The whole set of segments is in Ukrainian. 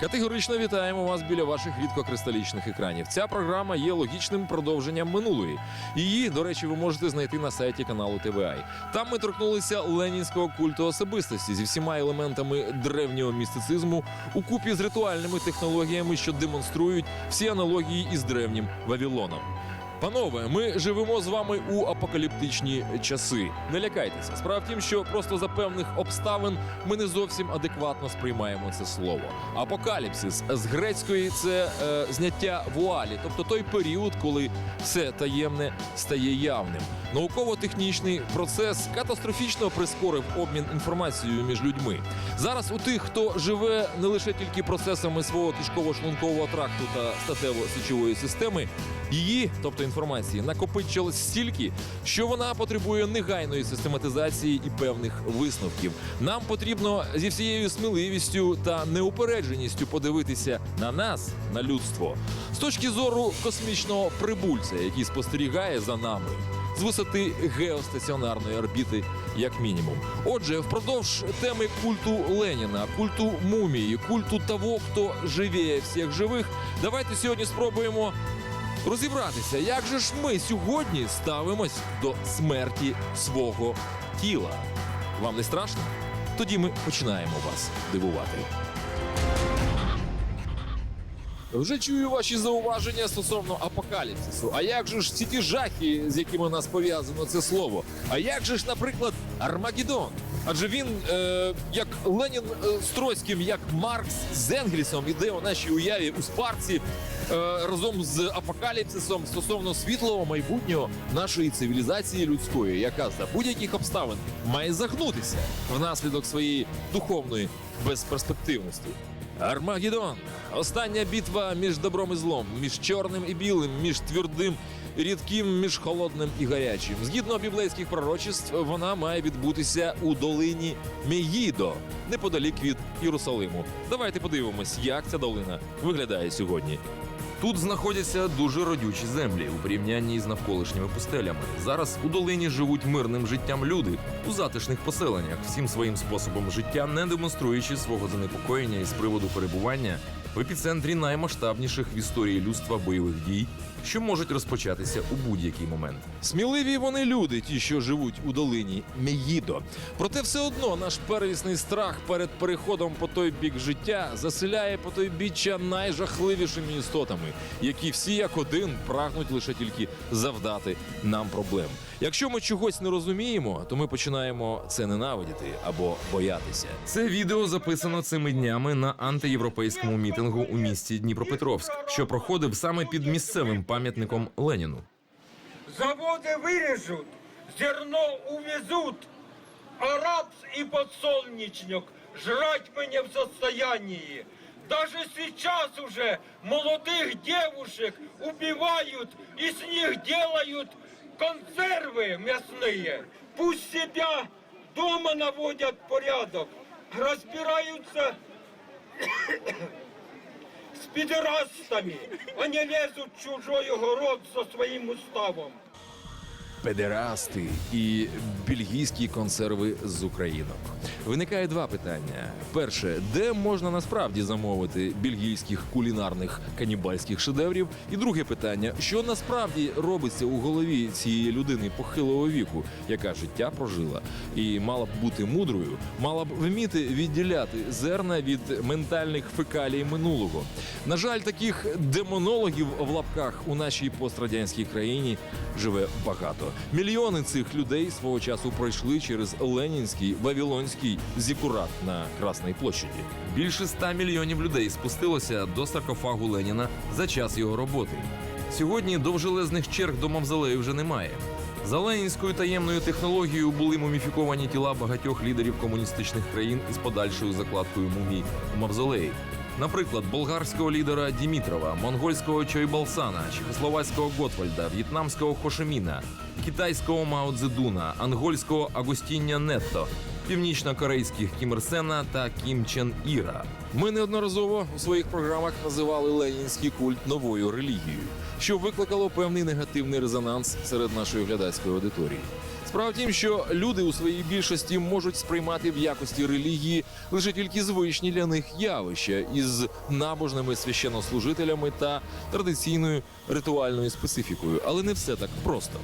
Категорично вітаємо вас біля ваших рідкокристалічних екранів. Ця програма є логічним продовженням минулої. Її, до речі, ви можете знайти на сайті каналу ТВАЙ. Там ми торкнулися ленінського культу особистості зі всіма елементами древнього містицизму у купі з ритуальними технологіями, що демонструють всі аналогії із древнім Вавилоном. Панове, ми живемо з вами у апокаліптичні часи. Не лякайтеся. Справа в тім, що просто за певних обставин ми не зовсім адекватно сприймаємо це слово. Апокаліпсис з грецької це е, зняття вуалі, тобто той період, коли все таємне стає явним. Науково-технічний процес катастрофічно прискорив обмін інформацією між людьми. Зараз у тих, хто живе не лише тільки процесами свого кишково-шлункового тракту та статево-сечової системи, її, тобто інформації, накопичилось стільки, що вона потребує негайної систематизації і певних висновків. Нам потрібно зі всією сміливістю та неупередженістю подивитися на нас, на людство, з точки зору космічного прибульця, який спостерігає за нами. З висоти геостаціонарної орбіти, як мінімум. Отже, впродовж теми культу Леніна, культу мумії, культу того, хто живіє всіх живих, давайте сьогодні спробуємо розібратися, як же ж ми сьогодні ставимось до смерті свого тіла. Вам не страшно? Тоді ми починаємо вас дивувати. Вже чую ваші зауваження стосовно апокаліпсису. А як же ж всі ті жахи, з якими нас пов'язано це слово? А як же ж, наприклад, Армагеддон? Адже він, е, як Ленін е, з Троцьким, як Маркс з Енгельсом іде у нашій уяві у спарці е, разом з апокаліпсисом стосовно світлого майбутнього нашої цивілізації людської, яка за будь-яких обставин має загнутися внаслідок своєї духовної безперспективності. Армагеддон. Остання битва між добром і злом, між чорним і білим, між твердим рідким, між холодним і гарячим. Згідно біблейських пророчеств, вона має відбутися у долині Мегідо, неподалік від Єрусалиму. Давайте подивимось, як ця долина виглядає сьогодні. Тут знаходяться дуже родючі землі у порівнянні з навколишніми пустелями. Зараз у долині живуть мирним життям люди у затишних поселеннях, всім своїм способом життя, не демонструючи свого занепокоєння із приводу перебування в епіцентрі наймасштабніших в історії людства бойових дій, що можуть розпочатися у будь-який момент. Сміливі вони люди, ті, що живуть у долині Мегідо. Проте все одно наш первісний страх перед переходом по той бік життя заселяє по той біччя найжахливішими істотами, які всі як один прагнуть лише тільки завдати нам проблем. Якщо ми чогось не розуміємо, то ми починаємо це ненавидіти або боятися. Це відео записано цими днями на антиєвропейському мітингу у місті Дніпропетровськ, що проходив саме під місцевим пам'ятником Леніну. Заводы вырежут, зерно увезут, а рапс и подсолнечник жрать мы не в состоянии. Даже сейчас уже молодых девушек убивают и с них делают консервы мясные. Пусть себя дома наводят порядок, разбираются с а не лезуть в чужой город за своїм уставом. Педерасти і бельгійські консерви з українок. Виникає два питання: перше, де можна насправді замовити бельгійських кулінарних канібальських шедеврів? І друге питання: що насправді робиться у голові цієї людини похилого віку, яка життя прожила і мала б бути мудрою, мала б вміти відділяти зерна від ментальних фекалій минулого. На жаль, таких демонологів в лапках у нашій пострадянській країні живе багато. Мільйони цих людей свого часу пройшли через Ленінський Вавилонський зікурат на Красній площаді. Більше ста мільйонів людей спустилося до саркофагу Леніна за час його роботи. Сьогодні довжелезних черг до мавзолею вже немає. За ленінською таємною технологією були муміфіковані тіла багатьох лідерів комуністичних країн із подальшою закладкою мумій у мавзолеї. Наприклад, болгарського лідера Дімітрова, монгольського Чойбалсана, чехословацького Готвальда, в'єтнамського Хошеміна, китайського Мао Цзедуна, ангольського Агостіння Нетто, північно-корейських Кім Сена та Кім Чен Іра. Ми неодноразово у своїх програмах називали ленінський культ новою релігією. що викликало певний негативний резонанс серед нашої глядацької аудиторії. Справа в тім, що люди у своїй більшості можуть сприймати в якості релігії лише тільки звичні для них явища із набожними священнослужителями та традиційною ритуальною специфікою, але не все так просто.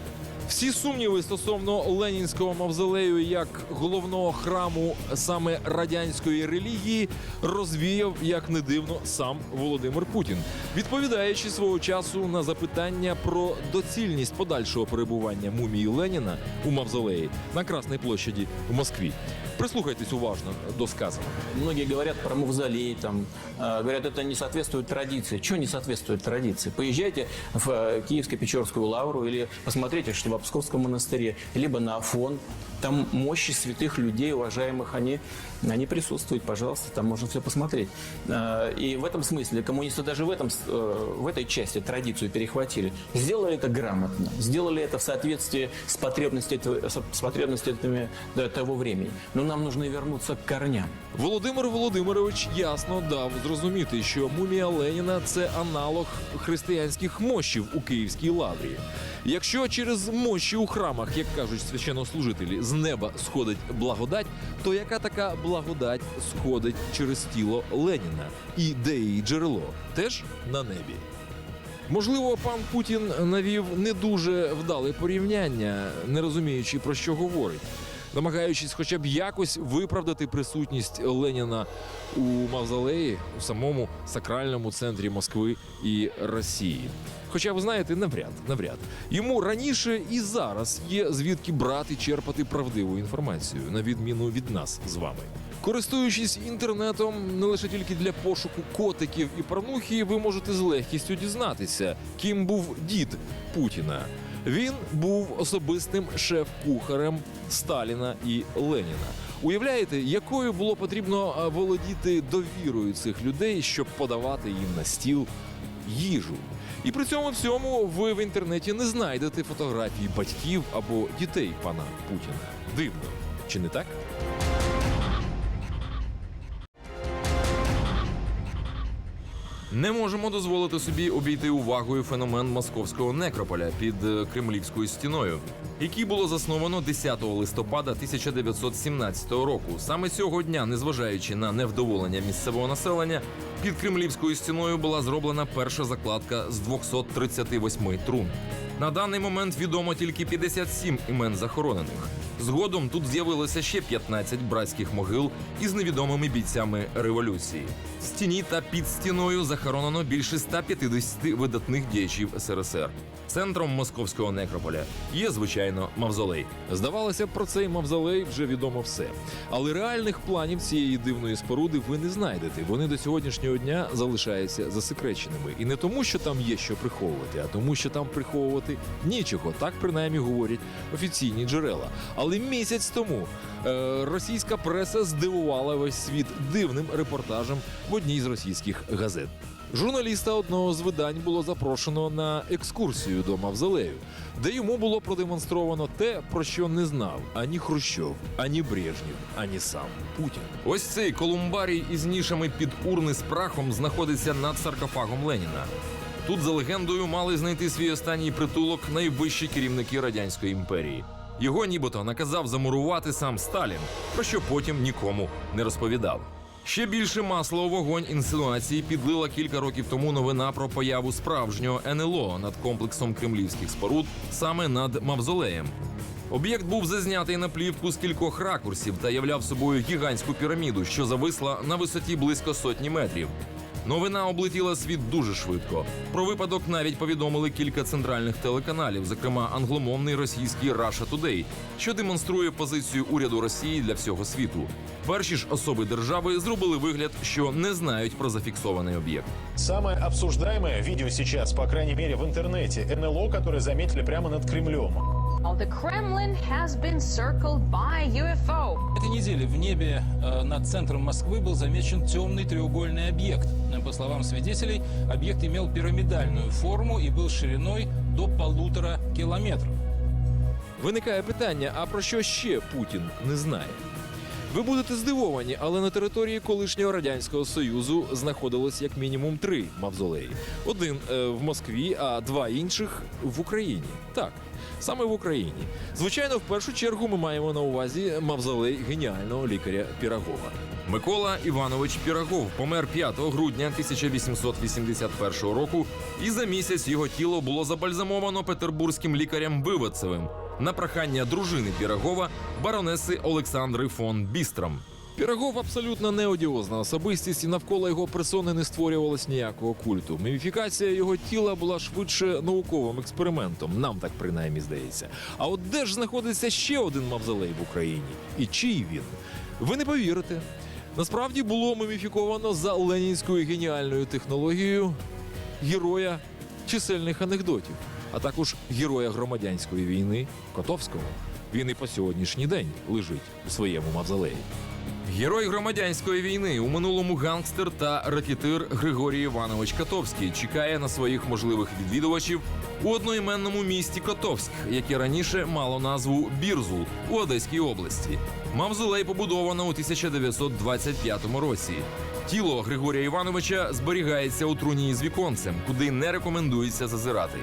Всі сумніви стосовно ленінського мавзолею як головного храму саме радянської релігії розвіяв, як не дивно, сам Володимир Путін, відповідаючи свого часу на запитання про доцільність подальшого перебування мумії Леніна у мавзолеї на Красній площаді в Москві. Прислухайтесь уважно до сказаного. Многие говорят про мавзолей, там, э, говорят, это не соответствует традиции. Чего не соответствует традиции? Поезжайте в э, Киевско-Печорскую лавру или посмотрите, что в Псковском монастыре, либо на Афон. Там мощи святых людей, уважаемых, они, они присутствуют, пожалуйста, там можно все посмотреть. Э, И в этом смысле коммунисты даже в, этом, с- э, в этой части традицию перехватили. Сделали это грамотно, сделали это в соответствии с потребностями, с потребностями да, того времени. Но нам нужно вернуться к корням. Володимир Володимирович ясно дав зрозуміти, що мумія Леніна це аналог християнських мощів у Київській лаврі. Якщо через мощі у храмах, як кажуть священнослужителі, з неба сходить благодать, то яка така благодать сходить через тіло Леніна? І де її джерело? Теж на небі. Можливо, пан Путін навів не дуже вдале порівняння, не розуміючи про що говорить, намагаючись хоча б якось виправдати присутність Леніна у мавзолеї у самому сакральному центрі Москви і Росії. Хоча ви знаєте, навряд, навряд йому раніше і зараз є звідки брати черпати правдиву інформацію, на відміну від нас з вами. Користуючись інтернетом не лише тільки для пошуку котиків і порнухи, ви можете з легкістю дізнатися, ким був дід Путіна. Він був особистим шеф-кухарем Сталіна і Леніна. Уявляєте, якою було потрібно володіти довірою цих людей, щоб подавати їм на стіл їжу. І при цьому всьому ви в інтернеті не знайдете фотографії батьків або дітей пана Путіна. Дивно, чи не так? Не можемо дозволити собі обійти увагою феномен московського некрополя під е, Кремлівською стіною, який було засновано 10 листопада 1917 року. Саме цього дня, незважаючи на невдоволення місцевого населення, під Кремлівською стіною була зроблена перша закладка з 238 трун. На даний момент відомо тільки 57 імен захоронених. Згодом тут з'явилося ще 15 братських могил із невідомими бійцями революції. В стіні та під стіною захоронено більше 150 видатних діячів СРСР. Центром московського некрополя є звичайно мавзолей. Здавалося про цей мавзолей вже відомо все. Але реальних планів цієї дивної споруди ви не знайдете. Вони до сьогоднішнього дня залишаються засекреченими. І не тому, що там є що приховувати, а тому, що там приховувати нічого. Так принаймні говорять офіційні джерела. Але місяць тому е, російська преса здивувала весь світ дивним репортажем в одній з російських газет. Журналіста одного з видань було запрошено на екскурсію до мавзолею, де йому було продемонстровано те, про що не знав ані Хрущов, ані Брежнєв, ані сам Путін. Ось цей колумбарій із нішами під урни з прахом знаходиться над саркофагом Леніна. Тут, за легендою, мали знайти свій останній притулок найвищі керівники радянської імперії. Його нібито наказав замурувати сам Сталін, про що потім нікому не розповідав. Ще більше масла у вогонь інсинуації підлила кілька років тому новина про появу справжнього НЛО над комплексом кремлівських споруд, саме над мавзолеєм. Об'єкт був зазнятий на плівку з кількох ракурсів та являв собою гігантську піраміду, що зависла на висоті близько сотні метрів. Новина облетіла світ дуже швидко. Про випадок навіть повідомили кілька центральних телеканалів, зокрема англомовний російський Russia Today, що демонструє позицію уряду Росії для всього світу. Перші ж особи держави зробили вигляд, що не знають про зафіксований об'єкт. Самое обсуждаемое видео сейчас, по крайней мере в интернете, НЛО, которое заметили прямо над Кремлем. The Kremlin has been circled by UFO. этой неделе в небе э, над центром Москвы был замечен темный треугольный объект. Э, По словам свидетелей, объект имел пирамидальную форму и был шириной до полутора километров. Виникає питання: а про що ще Путін не знає? Ви будете здивовані, але на території колишнього радянського союзу знаходилось як мінімум три мавзолеї: один е, в Москві, а два інших в Україні. Так. Саме в Україні. Звичайно, в першу чергу ми маємо на увазі мавзолей геніального лікаря Пірагова. Микола Іванович Пірагов помер 5 грудня 1881 року, і за місяць його тіло було забальзамовано петербурзьким лікарем Вивацевим на прохання дружини Пірагова, баронеси Олександри фон Бістром. Пірогов абсолютно неодіозна особистість, і навколо його персони не створювалось ніякого культу. Міміфікація його тіла була швидше науковим експериментом. Нам так принаймні здається. А от де ж знаходиться ще один мавзолей в Україні? І чий він? Ви не повірите. Насправді було міміфіковано за ленінською геніальною технологією героя чисельних анекдотів, а також героя громадянської війни Котовського. Він і по сьогоднішній день лежить у своєму мавзолеї. Герой громадянської війни у минулому гангстер та ракетир Григорій Іванович Котовський чекає на своїх можливих відвідувачів у одноіменному місті Котовськ, яке раніше мало назву Бірзул у Одеській області. Мавзолей побудовано у 1925 році. Тіло Григорія Івановича зберігається у труні з віконцем, куди не рекомендується зазирати.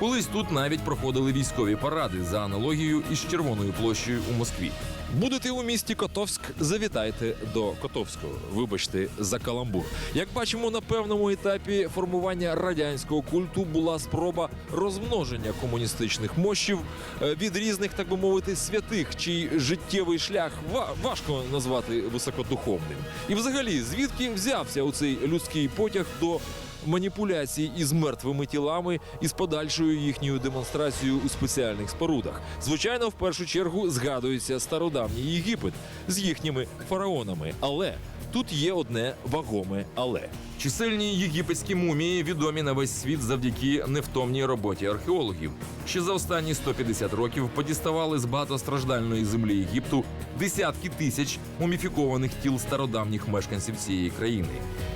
Колись тут навіть проходили військові паради за аналогією із Червоною площею у Москві. Будете у місті Котовськ, завітайте до Котовського. Вибачте за каламбур. Як бачимо, на певному етапі формування радянського культу була спроба розмноження комуністичних мощів е, від різних, так би мовити, святих, чий життєвий шлях ва- важко назвати високодуховним. І взагалі, звідки взявся оцей людський потяг до маніпуляцій із мертвими тілами і з подальшою їхньою демонстрацією у спеціальних спорудах. Звичайно, в першу чергу згадується стародавній Єгипет з їхніми фараонами. Але тут є одне вагоме але. Чисельні єгипетські мумії відомі на весь світ завдяки невтомній роботі археологів, що за останні 150 років подіставали з багатостраждальної землі Єгипту десятки тисяч муміфікованих тіл стародавніх мешканців цієї країни.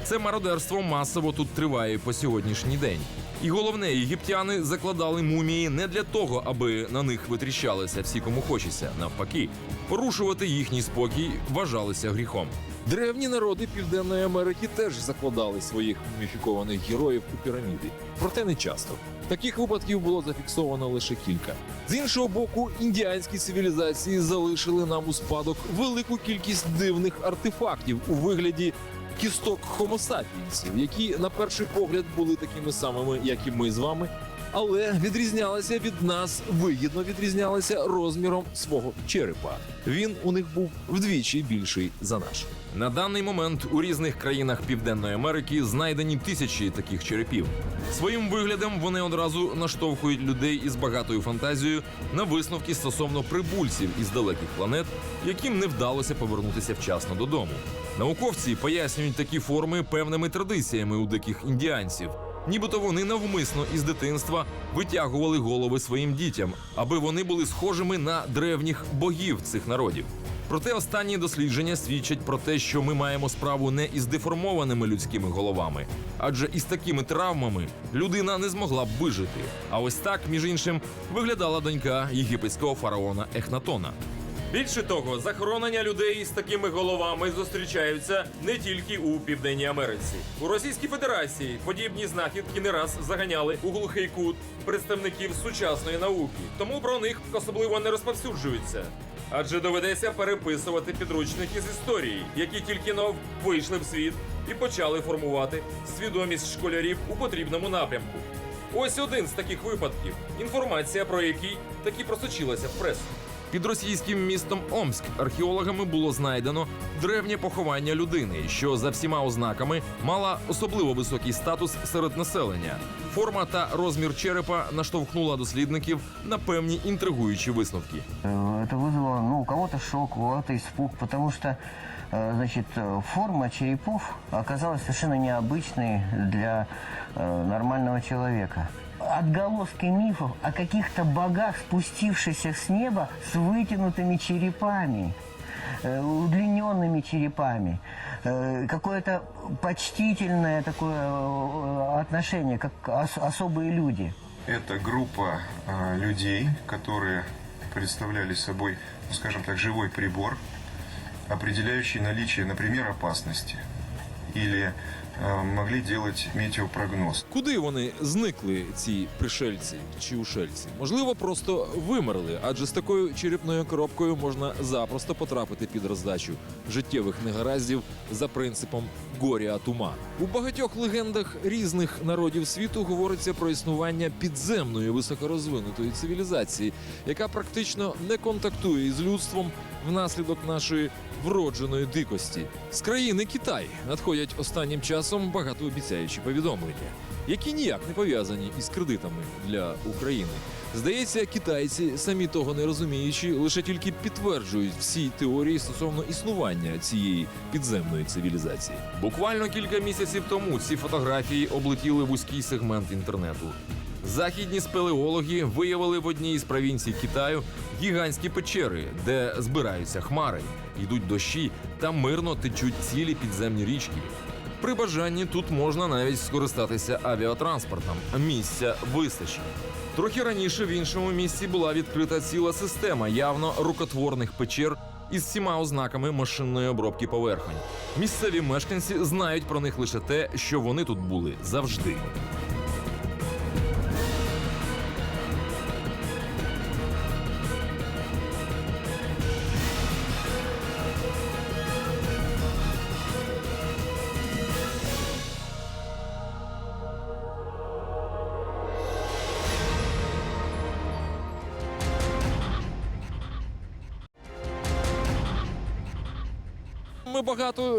Це мародерство масово тут триває по сьогоднішній день. І головне, єгиптяни закладали мумії не для того, аби на них витріщалися всі, кому хочеться. Навпаки, порушувати їхній спокій вважалося гріхом. Древні народи Південної Америки теж закладали своїх муміфікованих героїв у піраміди, проте не часто. Таких випадків було зафіксовано лише кілька. З іншого боку, індіанські цивілізації залишили нам у спадок велику кількість дивних артефактів у вигляді кісток sapiensів, які на перший погляд були такими самими, як і ми з вами, але відрізнялися від нас, вигідно відрізнялися розміром свого черепа. Він у них був вдвічі більший за наш. На даний момент у різних країнах Південної Америки знайдені тисячі таких черепів. Своїм виглядом вони одразу наштовхують людей із багатою фантазією на висновки стосовно прибульців із далеких планет, яким не вдалося повернутися вчасно додому. Науковці пояснюють такі форми певними традиціями у диких індіанців. Нібито вони навмисно із дитинства витягували голови своїм дітям, аби вони були схожими на древніх богів цих народів. Проте останні дослідження свідчать про те, що ми маємо справу не із деформованими людськими головами, адже із такими травмами людина не змогла б вижити. А ось так, між іншим, виглядала донька єгипетського фараона Ехнатона. Більше того, захоронення людей з такими головами зустрічаються не тільки у Південній Америці. У Російській Федерації подібні знахідки не раз заганяли у глухий кут представників сучасної науки, тому про них особливо не розповсюджуються. Адже доведеться переписувати підручники з історії, які тільки но вийшли в світ і почали формувати свідомість школярів у потрібному напрямку. Ось один з таких випадків, інформація про який таки просочилася в пресу. Під російським містом Омськ археологами було знайдено древнє поховання людини, що за всіма ознаками мала особливо високий статус серед населення. Форма та розмір черепа наштовхнула дослідників на певні інтригуючі висновки. Э, Это вызвало ну, у кого-то шок, у кого-то испуг, потому что э, значит, э, форма черепов оказалась совершенно необычной для э, нормального человека. Отголоски мифов о каких-то богах, спустившихся с неба с вытянутыми черепами, э, удлиненными черепами, э, какое-то почтительное такое э, отношение, как ос- особые люди. Это группа э, людей, которые представляли собой, ну, скажем так, живой прибор. Определяющие наличие, например, опасности. Или могли делать метеопрогноз. Куди вони зникли, ці пришельці чи ушельці? Можливо, просто вимерли, адже з такою черепною коробкою можна запросто потрапити під роздачу життєвих негараздів за принципом горя от ума. У багатьох легендах різних народів світу говориться про існування підземної високорозвинутої цивілізації, яка практично не контактує із людством внаслідок нашої вродженої дикості. З країни Китай надходять останнім часом багатообіцяючі повідомлення, які ніяк не пов'язані із кредитами для України. Здається, китайці, самі того не розуміючи, лише тільки підтверджують всі теорії стосовно існування цієї підземної цивілізації. Буквально кілька місяців тому ці фотографії облетіли вузький сегмент інтернету. Західні спелеологи виявили в одній із провінцій Китаю гігантські печери, де збираються хмари, йдуть дощі та мирно течуть цілі підземні річки. При бажанні тут можна навіть скористатися авіатранспортом, місця вистачить. Трохи раніше в іншому місці була відкрита ціла система явно рукотворних печер із всіма ознаками машинної обробки поверхонь. Місцеві мешканці знають про них лише те, що вони тут були завжди.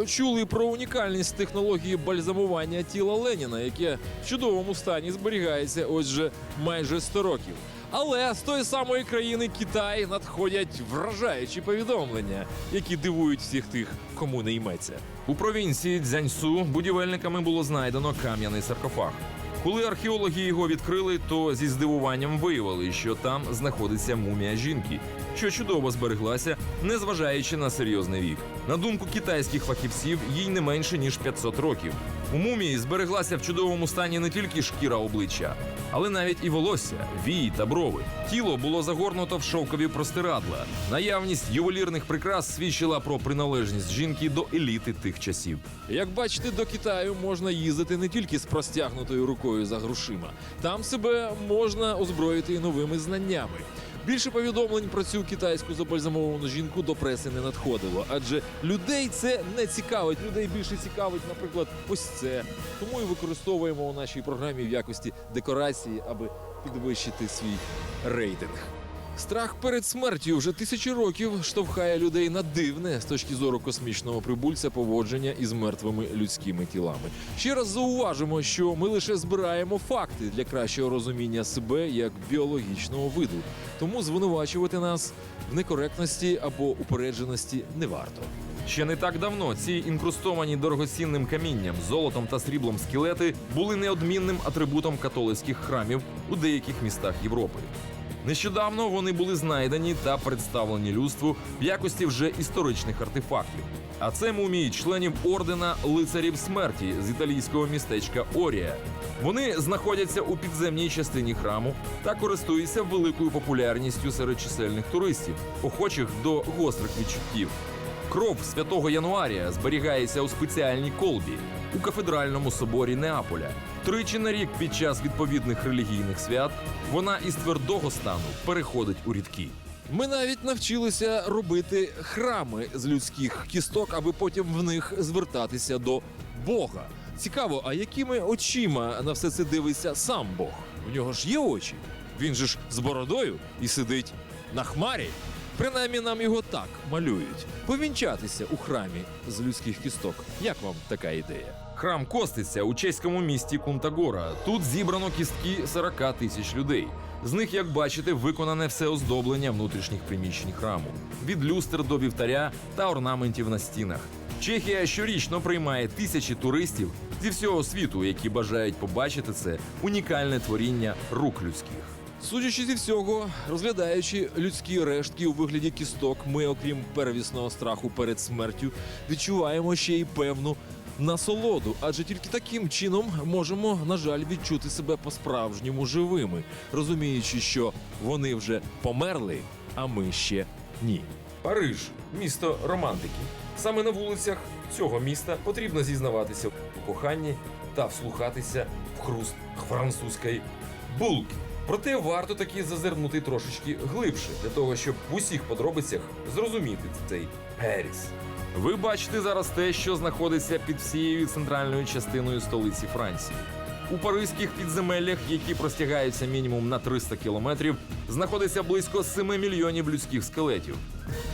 Чули про унікальність технології бальзамування тіла Леніна, яке в чудовому стані зберігається ось вже майже 100 років. Але з тої самої країни Китай надходять вражаючі повідомлення, які дивують всіх тих, кому не йметься. У провінції Дзяньсу будівельниками було знайдено кам'яний саркофаг. Коли археологи його відкрили, то зі здивуванням виявили, що там знаходиться мумія жінки, що чудово збереглася, незважаючи на серйозний вік. На думку китайських фахівців, їй не менше ніж 500 років. У мумії збереглася в чудовому стані не тільки шкіра обличчя, але навіть і волосся, вії та брови. Тіло було загорнуто в шовкові простирадла. Наявність ювелірних прикрас свідчила про приналежність жінки до еліти тих часів. Як бачите, до Китаю можна їздити не тільки з простягнутою рукою за грошима. Там себе можна озброїти і новими знаннями. Більше повідомлень про цю китайську забальзамовану жінку до преси не надходило, адже людей це не цікавить. Людей більше цікавить, наприклад, ось це. Тому і використовуємо у нашій програмі в якості декорації, аби підвищити свій рейтинг. Страх перед смертю вже тисячі років штовхає людей на дивне з точки зору космічного прибульця поводження із мертвими людськими тілами. Ще раз зауважимо, що ми лише збираємо факти для кращого розуміння себе як біологічного виду. Тому звинувачувати нас в некоректності або упередженості не варто. Ще не так давно ці інкрустовані дорогоцінним камінням, золотом та сріблом скелети були неодмінним атрибутом католицьких храмів у деяких містах Європи. Нещодавно вони були знайдені та представлені людству в якості вже історичних артефактів. А це мумії членів ордена лицарів смерті з італійського містечка Орія. Вони знаходяться у підземній частині храму та користуються великою популярністю серед чисельних туристів, охочих до гострих відчуттів. Кров святого Януарія зберігається у спеціальній колбі у кафедральному соборі Неаполя. Тричі на рік під час відповідних релігійних свят вона із твердого стану переходить у рідкі. Ми навіть навчилися робити храми з людських кісток, аби потім в них звертатися до Бога. Цікаво, а якими очима на все це дивиться сам Бог? У нього ж є очі. Він же ж з бородою і сидить на хмарі. Принаймні нам його так малюють. Повінчатися у храмі з людських кісток. Як вам така ідея? Храм Костиця у чеському місті Кунтагора. Тут зібрано кістки 40 тисяч людей. З них, як бачите, виконане все оздоблення внутрішніх приміщень храму від люстр до вівтаря та орнаментів на стінах. Чехія щорічно приймає тисячі туристів зі всього світу, які бажають побачити це унікальне творіння рук людських. Судячи зі всього, розглядаючи людські рештки у вигляді кісток, ми, окрім первісного страху перед смертю, відчуваємо ще й певну насолоду, адже тільки таким чином можемо, на жаль, відчути себе по-справжньому живими, розуміючи, що вони вже померли, а ми ще ні. Париж місто романтики. Саме на вулицях цього міста потрібно зізнаватися у коханні та вслухатися в хруст французької булки. Проте варто таки зазирнути трошечки глибше для того, щоб в усіх подробицях зрозуміти цей Періс. Ви бачите зараз те, що знаходиться під всією центральною частиною столиці Франції. У паризьких підземеллях, які простягаються мінімум на 300 кілометрів, знаходиться близько 7 мільйонів людських скелетів.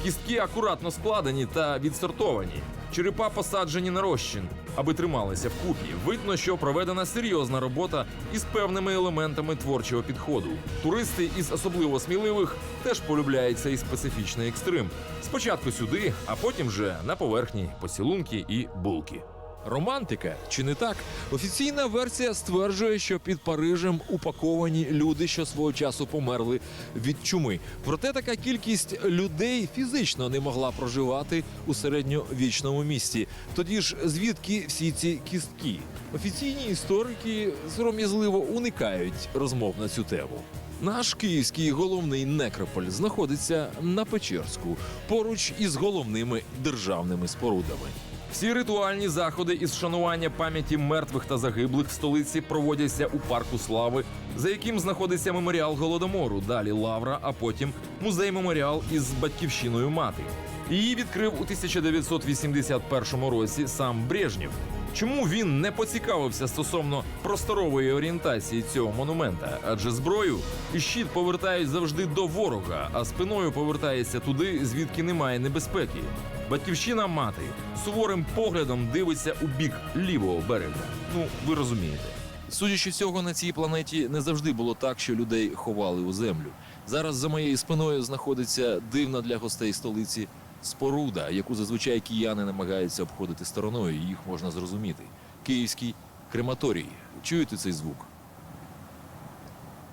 Кістки акуратно складені та відсортовані. Черепа посаджені на розчин, аби трималися вкупі. Видно, що проведена серйозна робота із певними елементами творчого підходу. Туристи із особливо сміливих теж полюбляють цей специфічний екстрим. Спочатку сюди, а потім вже на поверхні поцілунки і булки. Романтика, чи не так? Офіційна версія стверджує, що під Парижем упаковані люди, що свого часу померли від чуми. Проте така кількість людей фізично не могла проживати у середньовічному місті. Тоді ж звідки всі ці кістки? Офіційні історики сором'язливо уникають розмов на цю тему. Наш київський головний некрополь знаходиться на Печерську, поруч із головними державними спорудами. Всі ритуальні заходи із шанування пам'яті мертвих та загиблих в столиці проводяться у парку слави, за яким знаходиться меморіал голодомору, далі лавра, а потім музей меморіал із батьківщиною мати. Її відкрив у 1981 році сам Брежнєв. Чому він не поцікавився стосовно просторової орієнтації цього монумента? Адже зброю і щит повертають завжди до ворога, а спиною повертається туди, звідки немає небезпеки. Батьківщина мати суворим поглядом дивиться у бік лівого берега. Ну, ви розумієте. Судячи всього, на цій планеті не завжди було так, що людей ховали у землю. Зараз за моєю спиною знаходиться дивна для гостей столиці споруда, яку зазвичай кияни намагаються обходити стороною. Їх можна зрозуміти. Київський крематорій. Чуєте цей звук?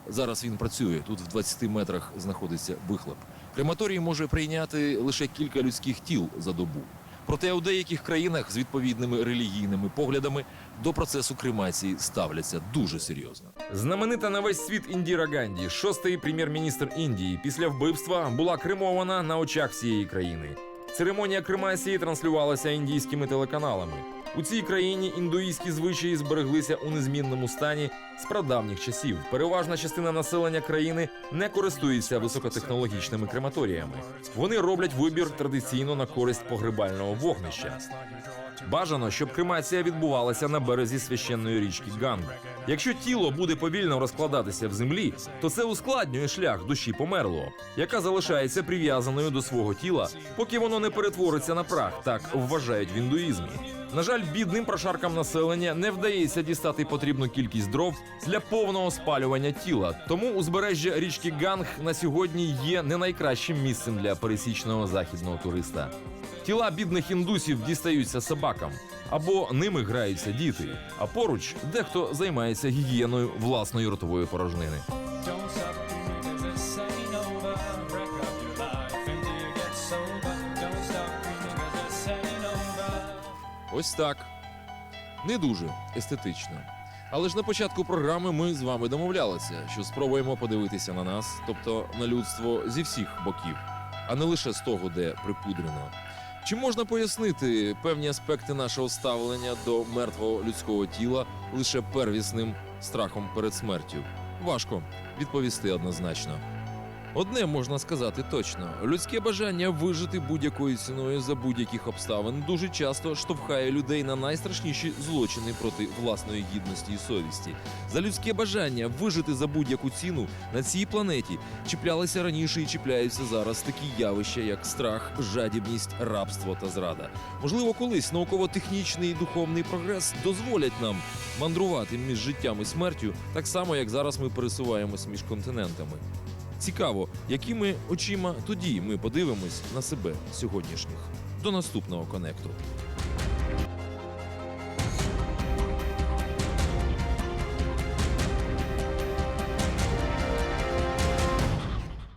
Зараз він працює. Тут в 20 метрах знаходиться вихлоп. Крематорій може прийняти лише кілька людських тіл за добу. Проте у деяких країнах з відповідними релігійними поглядами до процесу кремації ставляться дуже серйозно. Знаменита на весь світ Індіра Ганді, шостий прем'єр-міністр Індії, після вбивства була кремована на очах всієї країни. Церемонія кремації транслювалася індійськими телеканалами. У цій країні індуїзькі звичаї збереглися у незмінному стані з прадавніх часів. Переважна частина населення країни не користується високотехнологічними крематоріями. Вони роблять вибір традиційно на користь погребального вогнища. Бажано, щоб кремація відбувалася на березі священної річки Ганг. Якщо тіло буде повільно розкладатися в землі, то це ускладнює шлях душі померлого, яка залишається прив'язаною до свого тіла, поки воно не перетвориться на прах, так вважають в індуїзмі. На жаль, бідним прошаркам населення не вдається дістати потрібну кількість дров для повного спалювання тіла. Тому узбережжя річки Ганг на сьогодні є не найкращим місцем для пересічного західного туриста. Тіла бідних індусів дістаються собакам або ними граються діти. А поруч дехто займається гігієною власної ротової порожнини. Ось так. Не дуже естетично. Але ж на початку програми ми з вами домовлялися, що спробуємо подивитися на нас, тобто на людство зі всіх боків, а не лише з того, де припудрено. Чи можна пояснити певні аспекти нашого ставлення до мертвого людського тіла лише первісним страхом перед смертю? Важко відповісти однозначно. Одне можна сказати точно: людське бажання вижити будь-якою ціною за будь-яких обставин дуже часто штовхає людей на найстрашніші злочини проти власної гідності і совісті. За людське бажання вижити за будь-яку ціну на цій планеті чіплялися раніше і чіпляються зараз такі явища, як страх, жадібність, рабство та зрада. Можливо, колись науково-технічний і духовний прогрес дозволять нам мандрувати між життям і смертю, так само як зараз ми пересуваємось між континентами. Цікаво, якими очима тоді ми подивимось на себе сьогоднішніх. До наступного конекту.